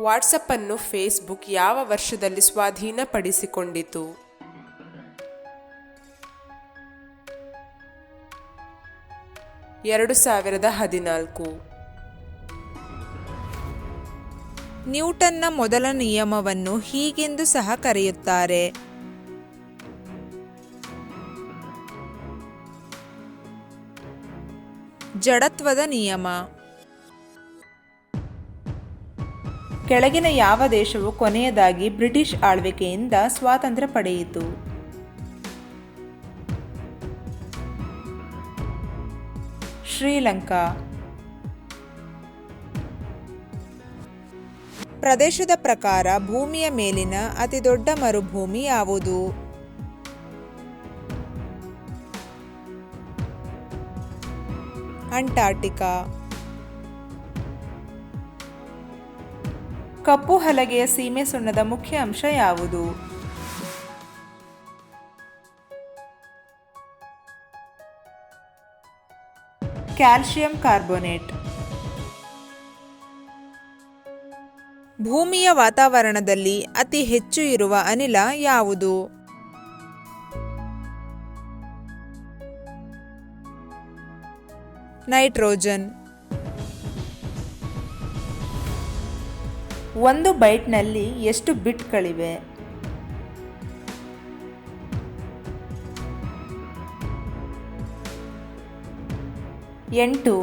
WhatsApp ಅನ್ನು Facebook ಯಾವ ವರ್ಷದಲ್ಲಿ ಸ್ವಾಧೀನಪಡಿಸಿಕೊಂಡಿತು? ಎರಡು ಸಾವಿರದ ಹದಿನಾಲ್ಕು. ನ್ಯೂಟನ್ನ ಮೊದಲ ನಿಯಮವನ್ನು ಹೀಗೆಂದು ಸಹ ಕರೆಯುತ್ತಾರೆ. ಜಡತ್ವದ ನಿಯಮ. ಕೆಳಗಿನ ಯಾವ ದೇಶವು ಕೊನೆಯದಾಗಿ ಬ್ರಿಟಿಷ್ ಆಳ್ವಿಕೆಯಿಂದ ಸ್ವಾತಂತ್ರ್ಯ ಪಡೆಯಿತು? ಶ್ರೀಲಂಕಾ. ಪ್ರದೇಶದ ಪ್ರಕಾರ ಭೂಮಿಯ ಮೇಲಿನ ಅತಿದೊಡ್ಡ ಮರುಭೂಮಿ ಯಾವುದು? ಅಂಟಾರ್ಟಿಕಾ. ಕಪ್ಪು ಹಲಗೆಯ ಸೀಮೆ ಸುಣ್ಣದ ಮುಖ್ಯ ಅಂಶ ಯಾವುದು? Calcium carbonate. ಭೂಮಿಯ ವಾತಾವರಣದಲ್ಲಿ ಅತಿ ಹೆಚ್ಚು ಇರುವ ಅನಿಲ ಯಾವುದು? ನೈಟ್ರೋಜನ್. ಒಂದು ಬೈಟ್ನಲ್ಲಿ ಎಷ್ಟು ಬಿಟ್ಗಳಿವೆ? ಎಂಟು.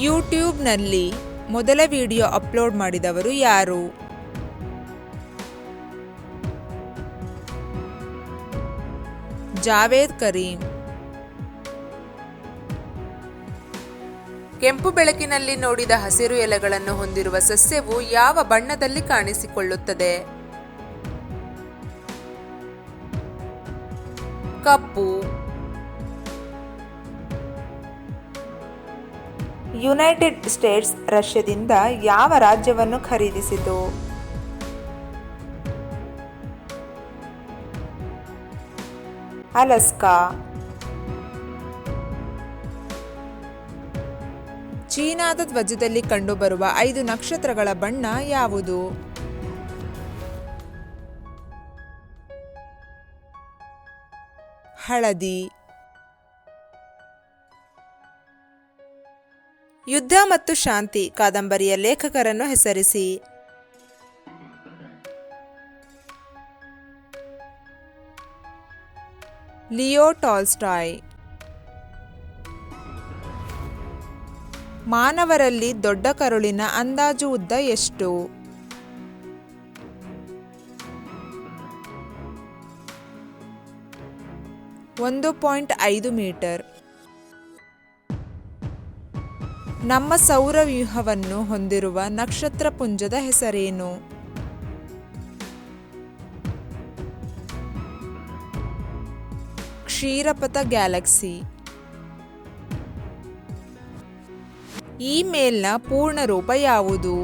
ಯೂಟ್ಯೂಬ್ನಲ್ಲಿ ಮೊದಲ ವಿಡಿಯೋ ಅಪ್ಲೋಡ್ ಮಾಡಿದವರು ಯಾರು? ಜಾವೇದ್ ಕರೀಂ. ಕೆಂಪು ಬೆಳಕಿನಲ್ಲಿ ನೋಡಿದ ಹಸಿರು ಎಲೆಗಳನ್ನು ಹೊಂದಿರುವ ಸಸ್ಯವು ಯಾವ ಬಣ್ಣದಲ್ಲಿ ಕಾಣಿಸಿಕೊಳ್ಳುತ್ತದೆ? ಕಪ್ಪು. ಯುನೈಟೆಡ್ ಸ್ಟೇಟ್ಸ್ ರಷ್ಯಾದಿಂದ ಯಾವ ರಾಜ್ಯವನ್ನು ಖರೀದಿಸಿತು? ಅಲಸ್ಕಾ. ಚೀನಾದ ಧ್ವಜದಲ್ಲಿ ಕಂಡುಬರುವ ಐದು ನಕ್ಷತ್ರಗಳ ಬಣ್ಣ ಯಾವುದು? ಹಳದಿ. ಯುದ್ಧ ಮತ್ತು ಶಾಂತಿ, ಕಾದಂಬರಿಯ ಲೇಖಕರನ್ನು ಹೆಸರಿಸಿ. Leo Tolstoy. ಮಾನವರಲ್ಲಿ ದೊಡ್ಡ ಕರುಳಿನ ಅಂದಾಜು ಉದ್ದ ಎಷ್ಟು? ಒಂದು ಪಾಯಿಂಟ್ ಐದು ಮೀಟರ್. ನಮ್ಮ ಸೌರವ್ಯೂಹವನ್ನು ಹೊಂದಿರುವ ನಕ್ಷತ್ರಪುಂಜದ ಹೆಸರೇನು? ಕ್ಷೀರಪಥ ಗ್ಯಾಲಕ್ಸಿ. ಇಮೇಲ್ನ ಪೂರ್ಣ ರೂಪ ಯಾವುದು?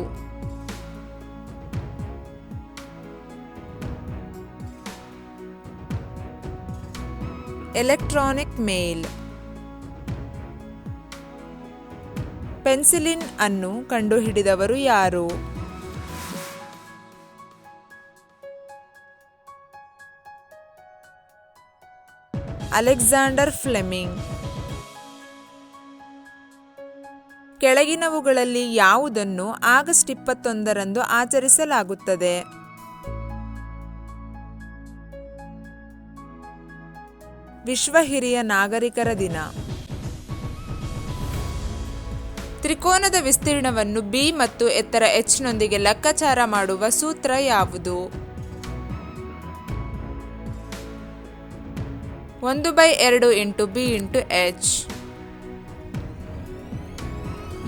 ಎಲೆಕ್ಟ್ರಾನಿಕ್ ಮೇಲ್. ಪೆನ್ಸಿಲಿನ್ ಅನ್ನು ಕಂಡುಹಿಡಿದವರು ಯಾರು? Alexander Fleming. ಕೆಳಗಿನವುಗಳಲ್ಲಿ ಯಾವುದನ್ನು ಆಗಸ್ಟ್ ಇಪ್ಪತ್ತೊಂದರಂದು ಆಚರಿಸಲಾಗುತ್ತದೆ? ವಿಶ್ವ ಹಿರಿಯ ನಾಗರಿಕರ ದಿನ. ತ್ರಿಕೋನದ ವಿಸ್ತೀರ್ಣವನ್ನು ಬಿ ಮತ್ತು ಎತ್ತರ ಎಚ್ನೊಂದಿಗೆ ಲೆಕ್ಕಾಚಾರ ಮಾಡುವ ಸೂತ್ರ ಯಾವುದು? ಒಂದು ಬೈ ಎರಡು ಇಂಟು ಬಿ ಇಂಟು ಎಚ್.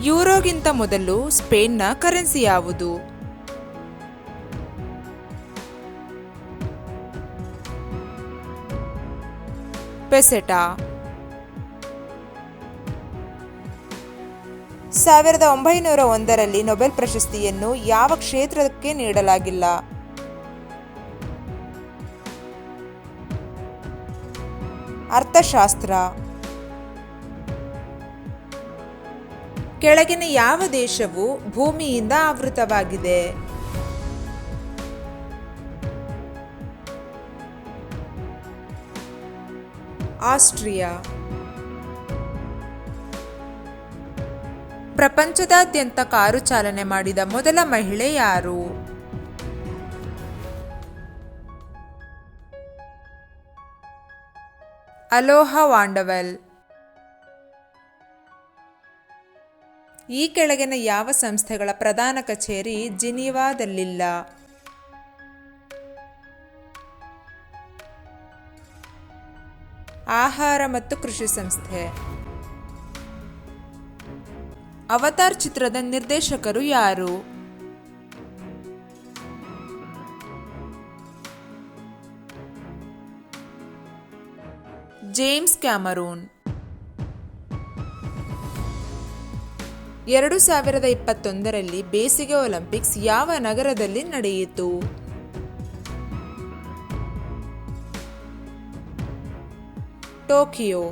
ಯೂರೋಗಿಂತ ಮೊದಲು ಸ್ಪೇನ್ನ ಕರೆನ್ಸಿ ಯಾವುದು? ಪೆಸೆಟಾ. ಸಾವಿರದ ಒಂಬೈನೂರ ಒಂದರಲ್ಲಿ ನೊಬೆಲ್ ಪ್ರಶಸ್ತಿಯನ್ನು ಯಾವ ಕ್ಷೇತ್ರಕ್ಕೆ ನೀಡಲಾಗಿಲ್ಲ? ಅರ್ಥಶಾಸ್ತ್ರ. ಕೆಳಗಿನ ಯಾವ ದೇಶವು ಭೂಮಿಯಿಂದ ಆವೃತವಾಗಿದೆ? ಆಸ್ಟ್ರಿಯಾ. ಪ್ರಪಂಚದಾದ್ಯಂತ ಕಾರು ಚಾಲನೆ ಮಾಡಿದ ಮೊದಲ ಮಹಿಳೆ ಯಾರು? ಅಲೋಹ ವಾಂಡವೆಲ್. ಈ ಕೆಳಗಿನ ಯಾವ ಸಂಸ್ಥೆಗಳ ಪ್ರಧಾನ ಕಚೇರಿ ಜಿನೀವಾದಲ್ಲಿಲ್ಲ? ಆಹಾರ ಮತ್ತು ಕೃಷಿ ಸಂಸ್ಥೆ. ಅವತಾರ್ ಚಿತ್ರದ ನಿರ್ದೇಶಕರು ಯಾರು? James Cameron. ಎರಡು ಸಾವಿರದ ಇಪ್ಪತ್ತೊಂದರಲ್ಲಿ ಬೇಸಿಗೆ ಒಲಿಂಪಿಕ್ಸ್ ಯಾವ ನಗರದಲ್ಲಿ ನಡೆಯಿತು? ಟೋಕಿಯೋ